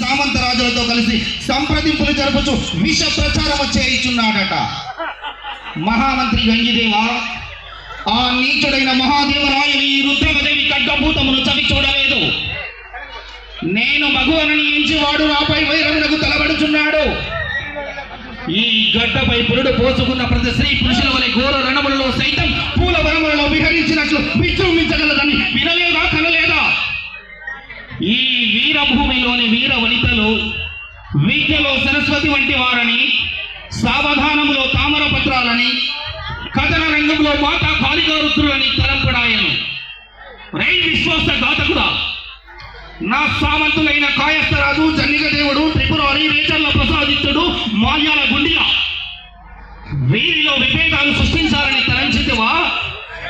సామంత రాజులతో కలిసి సంప్రదింపులు జరపచ్చు విష ప్రచారం చేయిచున్నాడట. మహామంత్రి గంగిదేవ ఆ నీచుడైన మహాదేవరాయని ఈ రుద్రమదేవి ఖడ్గభూతమును చవి చూడలేదు. నేను మగువనని ఎంచి వాడు నాపై వైరమునకు తలబడుచున్నాడు. ఈ గడ్డపై పురుడు పోసుకున్న ప్రతి స్త్రీ పురుషుల వలె ఘోర రణములలో సైతం పూల వరములలో విహరించినట్లు విజృంభించగలదని వినలేదా కనలేదా? ఈ వీరభూమిలోని వీర వనితలు విద్యలో సరస్వతి వంటి వారని సావధానములో తామర పత్రాలని కథన రంగంలో మాతా కాళికారుద్రులని తలంపడాయను. రై విశ్వాస ఘాతకుడా! నా సామంతులైన కాయస్థరాజు జన్నికదేవుడు త్రిపురారి రేచర్ల ప్రసాదిత్తుడు మాల్యాల గుండియా వీరిలో విభేదాలు సృష్టించాలని తలంచితివా?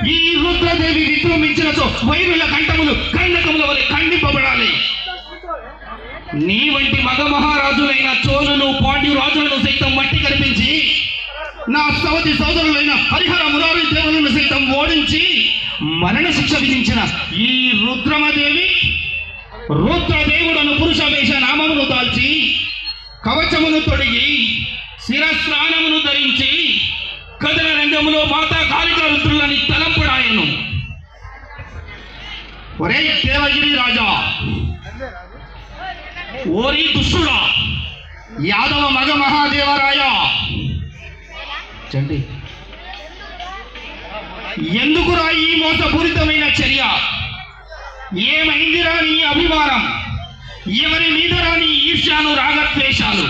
ఈ రుద్రదేవి విజృంభించినచో వైరుల కంఠములు కండకముల వలె ఖండింపబడాలి. నీ వంటి మగ మహారాజులైన చోళులు పాండ్యు రాజులను సైతం మట్టి కనిపించి నా సవతి సోదరులైన హరిహర మురారి దేవులను సైతం ఓడించి మరణ శిక్ష విధించిన ఈ రుద్రమదేవి రుద్రదేవుడను పురుష వేష నామమును దాల్చి కవచమును తొడిగి శిరస్నానమును ధరించి కథల రంగములో మాతా కాళికా రుద్రులని తలంపడాయను. ఒరే దేవగిరి రాజా ఓరి దుష్టుడా! యాదవ మగ మహాదేవరాయ! చండి. ఎందుకురా ఈ మోసపూరితమైన చర్య? ఏమైందిరా నీ అభిమానం? ఎవరి మీద రాని ఈర్ష్యాను రాగద్వేషాలు?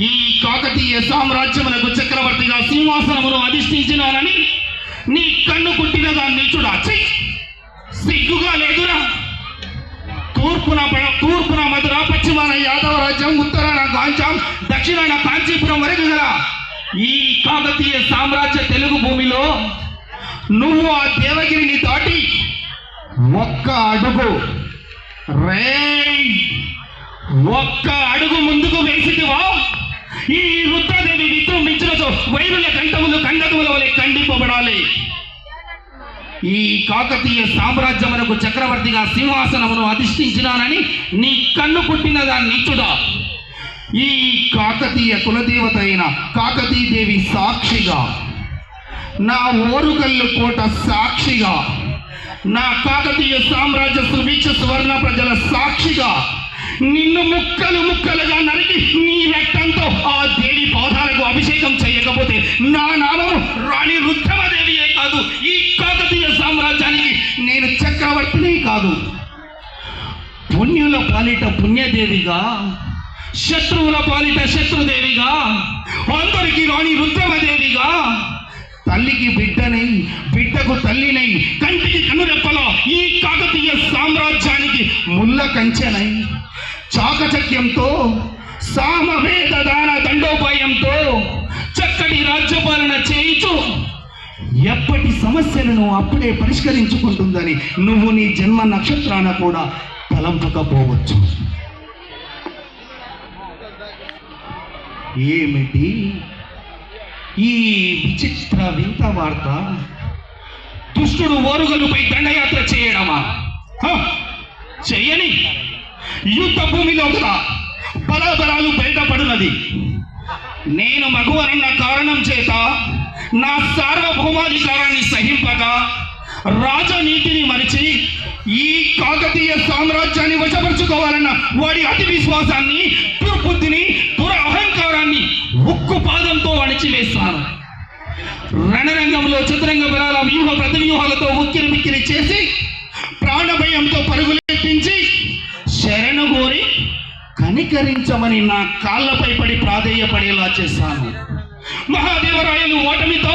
ఈ కాకతీయ సామ్రాజ్యమునకు చక్రవర్తిగా సింహాసనమును అధిష్ఠించినానని నీ కన్ను కుట్టిన దాన్ని చూడాచి సిగ్గుగా లేదురా! తూర్పున తూర్పున మధుర పశ్చిమాన యాదవ రాజ్యం ఉత్తరాన గాంచాం దక్షిణాన కాంచీపురం వరకు గల ఈ కాకతీయ సామ్రాజ్య తెలుగు భూమిలో నువ్వు ఆ దేవగిరిని దాటి ఒక్క అడుగు రే ఒక్క అడుగు ముందుకు వేసిదివా ఈ రుద్రదేవి విజృంభించినచో వైరుల కంఠములు కండకముల వలె ఖండింపబడాలి ఈ కాకతీయ సామ్రాజ్యమునకు చక్రవర్తిగా సింహాసనమును అధిష్ఠించినానని నీ కన్ను పుట్టిన దాన్ని ఈ కాకతీయ కులదేవత అయిన కాకతీదేవి సాక్షిగా నా ఓరుగల్లు కోట సాక్షిగా నా కాకతీయ సామ్రాజ్య సుభిక్ష సువర్ణ ప్రజల సాక్షిగా నిన్ను ముక్కలు ముక్కలుగా నరికి నీ రక్తంతో ఆ దేవి పాదాలకు అభిషేకం చేయకపోతే నా నామము రాణి రుద్రమదేవియే కాదు. ఈ కాకతీయ సామ్రాజ్యానికి నేను చక్రవర్తిని కాదు. పుణ్యుల పాలిట పుణ్యదేవిగా శత్రువుల పాలిట శత్రుదేవిగా అందరికీ రాణి రుద్రమదేవిగా తల్లికి బిడ్డనై బిడ్డకు తల్లినై కంటికి కనురెప్పలో ఈ కాకతీయ సామ్రాజ్యానికి ముళ్ళ కంచెనై చాకచక్యంతో సామవేద దాన దండోపాయంతో చక్కటి రాజ్యపాలన చేయించు ఎప్పటి సమస్యలను అప్పుడే పరిష్కరించుకుంటుందని నువ్వు నీ జన్మ నక్షత్రాన కూడా తలంపకపోవచ్చు. ఏమిటి? ఈ విచిత్ర వింత వార్త దుష్టుడు ఓరుగలుపై దండయాత్ర చేయడమా? హ! చెయ్యని యుద్ధ భూమిలో కూడా బలాబలాలు బయటపడినది. నేను మగువనన్న కారణం చేత నా సార్వభౌమాధికారాన్ని సహింపక రాజనీతిని మరిచి ఈ కాకతీయ సామ్రాజ్యాన్ని వశపరుచుకోవాలన్న వాడి అతి విశ్వాసాన్ని దుర్బుద్ధిని దుర అహంకారాన్ని ఉక్కు పాదంతో అణిచివేస్తాను. రణరంగంలో చతురంగ బలాల వ్యూహ ప్రతివ్యూహాలతో ఉక్కిరి బిక్కిరి చేసి ప్రాణభయంతో పరుగులెత్తించి శరణు కోరి కనికరించమని నా కాళ్ళపై పడి ప్రాధేయపడేలా చేశాను మహాదేవరాయలు ఓటమితో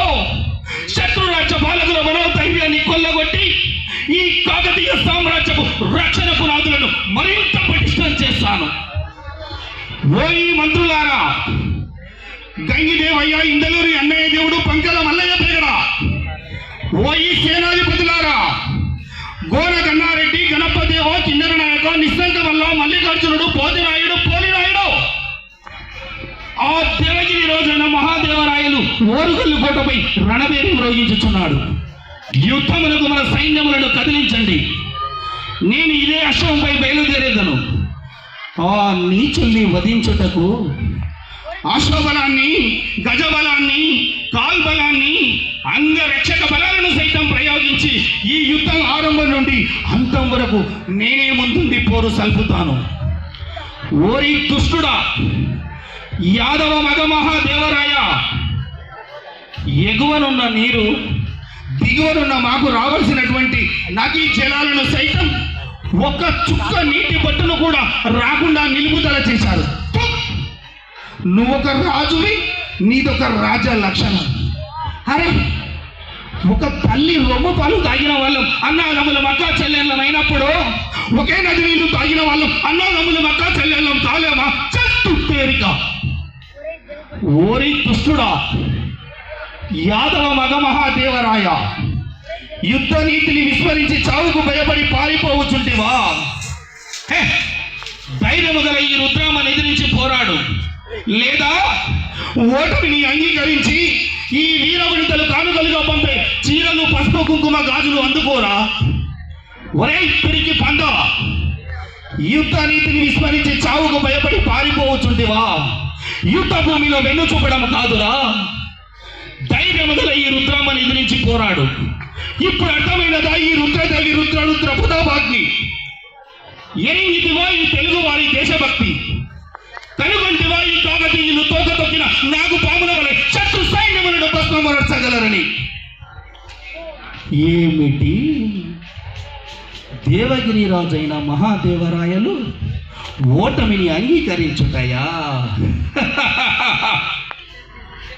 శత్రురాజ్య పాలకుల మనోధైర్యాన్ని కొల్లగొట్టి ఈ కాకతీయ సామ్రాజ్యపు రక్షణ పునాదులను మరింత పటిష్టం చేస్తాను. ఓయి మంత్రులారా గంగిదేవయ్య ఇందలూరి అన్నయ్య దేవుడు పంకల మల్లయ్య పేగడ ఓయి సేనాధిపతులారా గోర గన్నారెడ్డి గణపదేవ కిన్నెర నాయక నిశ్శంక వల్ల మల్లికార్జునుడు పోతినాయుడు పోలినాయుడు ఆ దేవగిరి రోజున మహాదేవ ఓరుగల్లు కోటపై రణబేరి మ్రోగించుచున్నాడు. యుద్ధములకు మన సైన్యములను కదిలించండి. నేను ఇదే అశ్వంపై బయలుదేరేదను. ఆ నీచుల్ని వధించుటకు అశ్వబలాన్ని గజబలాన్ని కాల్బలాన్ని అంగరక్షక బలాలను సైతం ప్రయోగించి ఈ యుద్ధం ఆరంభం నుండి అంతం వరకు నేనే ముందుండి పోరు సల్పుతాను. ఓరి దుష్టుడా యాదవ మగ మహాదేవరాయ ఎగువనున్న నీరు దిగువనున్న మాకు రావాల్సినటువంటి నదీ జలాలను సైతం ఒక్క చుక్క నీటి బొట్టును కూడా రాకుండా నిలుపుదల చేశారు. నువ్వు నువ్వొక రాజువి నీదొక రాజ లక్షణం. అరే ఒక తల్లి రొమ్ము పాలు తాగిన వాళ్ళం అన్నాదమ్ముల మక్క చెల్లెళ్ళం అయినప్పుడు ఒకే నది నీళ్ళు తాగిన వాళ్ళం అన్నాదమ్ముల మక్క చెల్లెళ్ళం తాలేమా? చెట్టు పేరిక ఓరి దుష్టుడా యాదవ మగ మహాదేవరాయ యుద్ధ నీతిని విస్మరించి చావుకు భయపడి పారిపోవచ్చుంటివా? ధైర్యము గల ఈ రుద్రామని ఎదిరించి పోరాడు. లేదా ఓటమిని అంగీకరించి ఈ వీరవనితలు కానుకలుగా పంపే చీరలు పసుపు కుంకుమ గాజులు అందుకోరా? ఒరే తిరిగి పంద. యుద్ధ నీతిని విస్మరించి చావుకు భయపడి పారిపోవచ్చుంటివా? యుద్ధ భూమిలో వెన్ను చూపడం కాదురా. ధైర్యము మొదల ఈ రుద్రామని ఎదిరించి పోరాడు. ఇప్పుడు అర్థమైనదా ఈ రుద్రదేవి రుద్ర రుద్ర పుతాభాగ్ని ఎరింగితివా ఈ తెలుగు వారి దేశభక్తి. కనుగొంటివా ఈ కాకతీయులు తోక తొక్కిన నాకు పాముల వలె శత్రు సైన్యములను భస్మమరచగలరని ఏమిటి? దేవగిరి రాజైన మహాదేవరాయలు ఓటమిని అంగీకరించుటయా?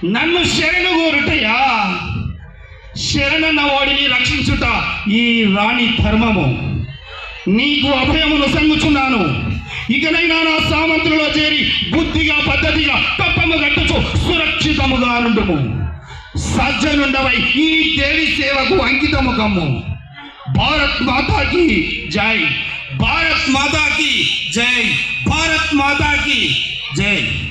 నన్ను శరణు కోరుటయా? శరణన్న వాడిని రక్షించుట ఈ రాణి ధర్మము. నీకు అభయమును సంగుచున్నాను. ఇకనైనా నా సామంతులలో చేరి బుద్ధిగా పద్ధతిగా తప్పము గట్టుచు సురక్షితముగా నుండుము. సజ్జనుండవై ఈ దేవి సేవకు అంకితము కమ్ము. భారత్ మాతాకి జై. భారత్ మాతాకి జై. భారత్ మాతాకి జై.